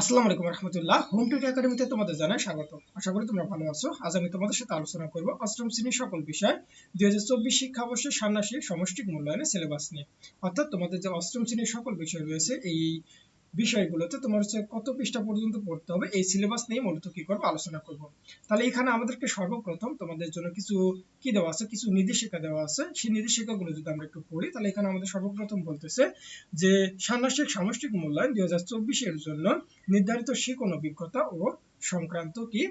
আসসালামু আলাইকুম রহমতুল্লাহ। Home tutor একাডেমিতে তোমাদের জানাই স্বাগত আশা করি তোমরা ভালো আছো। আজ আমি তোমাদের সাথে আলোচনা করব অষ্টম শ্রেণির সকল বিষয়, দুই হাজার চব্বিশ শিক্ষাবর্ষের ষান্মাসিক সমষ্টিক মূল্যায়নের সিলেবাস নিয়ে। অর্থাৎ তোমাদের যে অষ্টম শ্রেণির সকল বিষয় রয়েছে, এই বিষয়গুলোতে তোমার হচ্ছে কত পৃষ্ঠা পর্যন্ত পড়তে হবে, এই সিলেবাস নিয়ে মূলত কি করব, আলোচনা করব। তাহলে এখানে আমাদেরকে সর্বপ্রথম তোমাদের জন্য কিছু কি দেওয়া আছে, কিছু নির্দেশিকা দেওয়া আছে। সেই নির্দেশিকাগুলো যদি আমরা একটু পড়ি, তাহলে এখানে আমাদের সর্বপ্রথম বলতেছে যে, ষান্মাসিক সামষ্টিক মূল্যায়ন দুই হাজার চব্বিশের জন্য নির্ধারিত শিক্ষণ অভিজ্ঞতা ও সংক্রান্ত কি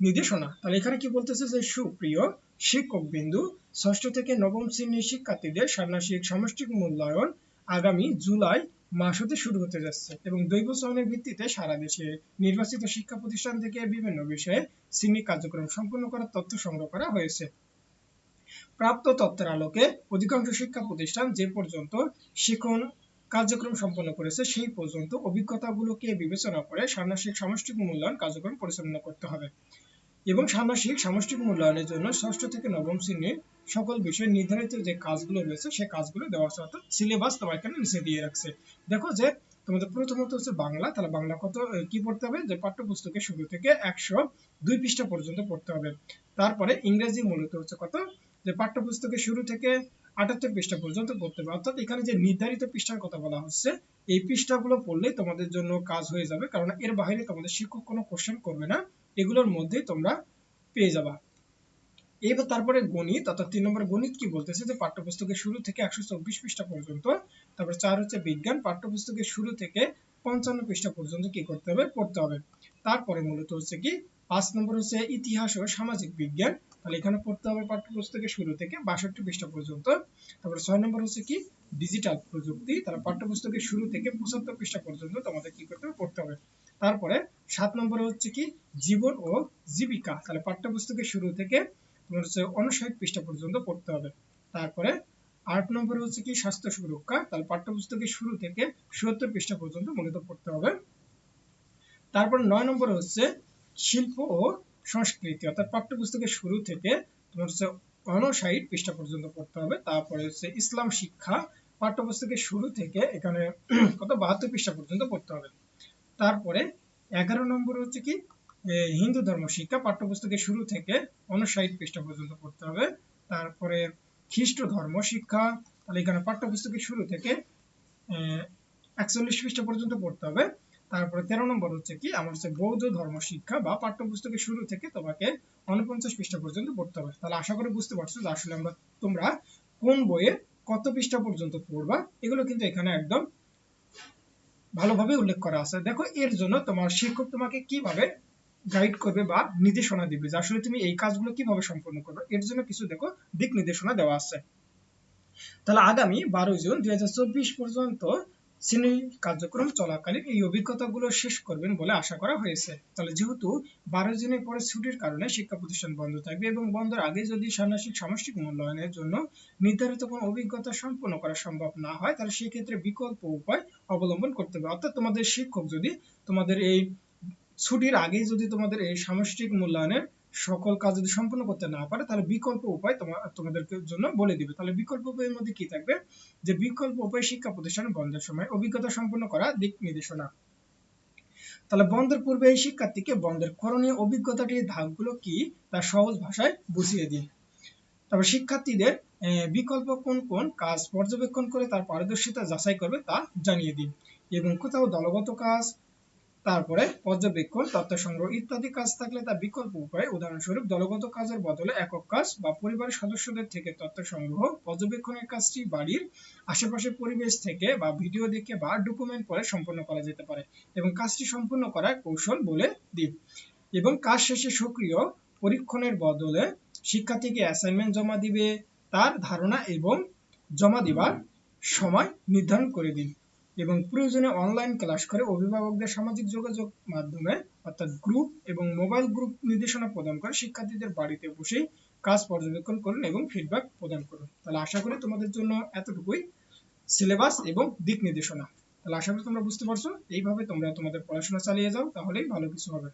নির্দেশনা। তাহলে এখানে কি বলতেছে যে, সুপ্রিয় শিক্ষক বিন্দু, ষষ্ঠ থেকে নবম শ্রেণির শিক্ষার্থীদের ষান্মাসিক সামষ্টিক মূল্যায়ন আগামী জুলাই মাস হতে শুরু হতে যাচ্ছে এবং দৈব চয়নের ভিত্তিতে সারা দেশে নির্বাচিত শিক্ষা প্রতিষ্ঠান থেকে বিভিন্ন বিষয়ে শ্রেণি কার্যক্রম সম্পন্ন করার তথ্য সংগ্রহ করা হয়েছে। প্রাপ্ত তথ্যের আলোকে অধিকাংশ শিক্ষা প্রতিষ্ঠান যে পর্যন্ত শিক্ষণ কার্যক্রম সম্পন্ন করেছে সেই পর্যন্ত অভিজ্ঞতাগুলোকে বিবেচনা করে ষান্মাসিক সামষ্টিক মূল্যায়ন কার্যক্রম পরিচালনা করতে হবে। এবং ষান্মাসিক সামষ্টিক মূল্যায়নের জন্য ষষ্ঠ থেকে নবম শ্রেণির সকল বিষয় নির্ধারিত যে কাজগুলো রয়েছে সেই কাজগুলো দেওয়া আছে অর্থাৎ সিলেবাস তোমার এখানে নিচে দিয়ে রাখছে। দেখো যে তোমাদের প্রথমত হচ্ছে বাংলা, তাহলে বাংলা কত কি পড়তে হবে? যে পাঠ্যপুস্তকের শুরু থেকে একশো দুই পৃষ্ঠা পর্যন্ত পড়তে হবে। তারপরে ইংরেজি মূলত হচ্ছে কত? যে পাঠ্যপুস্তকের শুরু থেকে আটাত্তর পৃষ্ঠা পর্যন্ত পড়তে হবে। অর্থাৎ এখানে যে নির্ধারিত পৃষ্ঠার কথা বলা হচ্ছে, এই পৃষ্ঠাগুলো পড়লেই তোমাদের জন্য কাজ হয়ে যাবে। কারণ এর বাইরে তোমাদের শিক্ষক কোনো কোশ্চেন করবে না। এগুলোর মধ্যেই তোমরা পেয়ে যাবা। এবার তারপরে গণিত, অর্থাৎ তিন নম্বর গণিত কি বলতেছে? যে পাঠ্যপুস্তকের শুরু থেকে একশো চব্বিশ পৃষ্ঠা পর্যন্ত, তারপর চার হচ্ছে বিজ্ঞান, পাঠ্যপুস্তকের শুরু থেকে পঞ্চান্ন পৃষ্ঠা পর্যন্ত কি করতে হবে? পড়তে হবে। তারপরে মূলত হচ্ছে কি? পাঁচ নম্বর হচ্ছে ইতিহাস ও সামাজিক বিজ্ঞান, তাহলে এখানে পড়তে হবে পাঠ্যপুস্তকের শুরু থেকে বাষট্টি পৃষ্ঠা পর্যন্ত। তারপরে ছয় নম্বর হচ্ছে কি? ডিজিটাল প্রযুক্তি, তাহলে পাঠ্যপুস্তকের শুরু থেকে পঁচাত্তর পৃষ্ঠা পর্যন্ত তোমাদের কি করতে হবে? পড়তে হবে। তারপরে সাত নম্বরে হচ্ছে কি, জীবন ও জীবিকা। তাহলে পাঠ্যপুস্তকের শুরু থেকে হচ্ছে উনষাট পৃষ্ঠা পর্যন্ত পড়তে হবে। তারপরে আট নম্বরে হচ্ছে কি, স্বাস্থ্য সুরক্ষা। তাহলে পাঠ্যপুস্তকের শুরু থেকে সত্তর পৃষ্ঠা পর্যন্ত মূলত পড়তে হবে। তারপর নয় নম্বরে হচ্ছে শিল্প ও সংস্কৃতি। অর্থাৎ পাঠ্যপুস্তকের শুরু থেকে তোমার হচ্ছে উনষাট পৃষ্ঠা পর্যন্ত পড়তে হবে। তারপরে হচ্ছে ইসলাম শিক্ষা। পাঠ্যপুস্তকের শুরু থেকে এখানে কত, বাহাত্তর পৃষ্ঠা পর্যন্ত পড়তে হবে। তারপরে এগারো নম্বর হচ্ছে কি হিন্দু ধর্ম, শিক্ষা পাঠ্যপুস্তকের শুরু থেকে উনষাট পৃষ্ঠা পর্যন্ত পড়তে হবে। তারপরে খ্রিস্ট ধর্ম, শিক্ষা, তাহলে এখানে পাঠ্যপুস্তকের শুরু থেকে একচল্লিশ পৃষ্ঠা পর্যন্ত পড়তে হবে। তারপরে তেরো নম্বর হচ্ছে কি, আমার হচ্ছে বৌদ্ধ ধর্ম, শিক্ষা বা পাঠ্যপুস্তকের শুরু থেকে তোমাকে উনপঞ্চাশ পৃষ্ঠা পর্যন্ত পড়তে হবে। তাহলে আশা করি বুঝতে পারছ যে আসলে আমরা তোমরা কোন বইয়ে কত পৃষ্ঠা পর্যন্ত পড়বা, এগুলো কিন্তু এখানে একদম ভালোভাবে উল্লেখ করা আছে। দেখো, এর জন্য তোমার শিক্ষক তোমাকে কীভাবে গাইড করবে বা নির্দেশনা দিবে যে আসলে তুমি এই কাজগুলো কীভাবে সম্পন্ন করবে, এর জন্য কিছু দেখো দিক নির্দেশনা দেওয়া আছে। তাহলে আগামী বারো জুন দুই হাজার চব্বিশ পর্যন্ত শ্রেণি কার্যক্রম চলাকালীন এই অভিজ্ঞতাগুলো শেষ করবেন বলে আশা করা হয়েছে। তাহলে যেহেতু বারো দিনের পরে ছুটির কারণে শিক্ষা প্রতিষ্ঠান বন্ধ থাকবে এবং বন্ধের আগে যদি ষান্মাসিক সামষ্টিক মূল্যায়নের জন্য নির্ধারিত কোনো অভিজ্ঞতা সম্পন্ন করা সম্ভব না হয়, তাহলে সেক্ষেত্রে বিকল্প উপায় অবলম্বন করতে হবে। অর্থাৎ তোমাদের শিক্ষক যদি তোমাদের এই ছুটির আগেই যদি তোমাদের এই সামষ্টিক মূল্যায়নের সকল কাজ যদি সম্পন্ন করতে না পারে, তাহলে বিকল্প উপায় তোমার তোমাদেরকে জন্য বলে দিবে। তাহলে বিকল্প উপায়ের মধ্যে কি থাকবে? যে বিকল্প উপায় শিক্ষা প্রতিষ্ঠান বন্ধের সময় অভিজ্ঞতা সম্পন্ন করা, দিক নির্দেশনা। তাহলে বন্ধের পূর্বে এই শিক্ষার্থীকে বন্ধের করণীয় অভিজ্ঞতাটির ধাপগুলো কি, তা সহজ ভাষায় বুঝিয়ে দিন তারপর শিক্ষার্থীদের বিকল্প কোন কোন কাজ পর্যবেক্ষণ করে তার পারদর্শিতা যাচাই করবে তা জানিয়ে দিন এবং কোথাও দলগত কাজ তারপরে পর্যবেক্ষণ, তথ্য সংগ্রহ ইত্যাদি কাজ থাকলে তা বিকল্প উপায়। উদাহরণস্বরূপ, দলগত কাজের বদলে একক কাজ বা পরিবারের সদস্যদের থেকে তথ্য সংগ্রহ, পর্যবেক্ষণের কাজটি বাড়ির আশেপাশের পরিবেশ থেকে বা ভিডিও দেখে বা ডকুমেন্ট পরে সম্পন্ন করা যেতে পারে এবং কাজটি সম্পূর্ণ করার কৌশল বলে দিন এবং কাজ শেষে সক্রিয় পরীক্ষণের বদলে শিক্ষার্থীকে অ্যাসাইনমেন্ট জমা দিবে, তার ধারণা এবং জমা দিবার সময় নির্ধারণ করে দিন। এবং প্রয়োজনে অনলাইন ক্লাস করে অভিভাবকদের সামাজিক যোগাযোগ মাধ্যমে, অর্থাৎ গ্রুপ এবং মোবাইল গ্রুপ নির্দেশনা প্রদান করে শিক্ষার্থীদের বাড়িতে বসেই কাজ পর্যবেক্ষণ করুন এবং ফিডব্যাক প্রদান করুন। তাহলে আশা করি তোমাদের জন্য এতটুকুই সিলেবাস এবং দিক নির্দেশনা। তাহলে আশা করি তোমরা বুঝতে পারছ। এইভাবে তোমরা তোমাদের পড়াশোনা চালিয়ে যাও, তাহলেই ভালো কিছু হবে।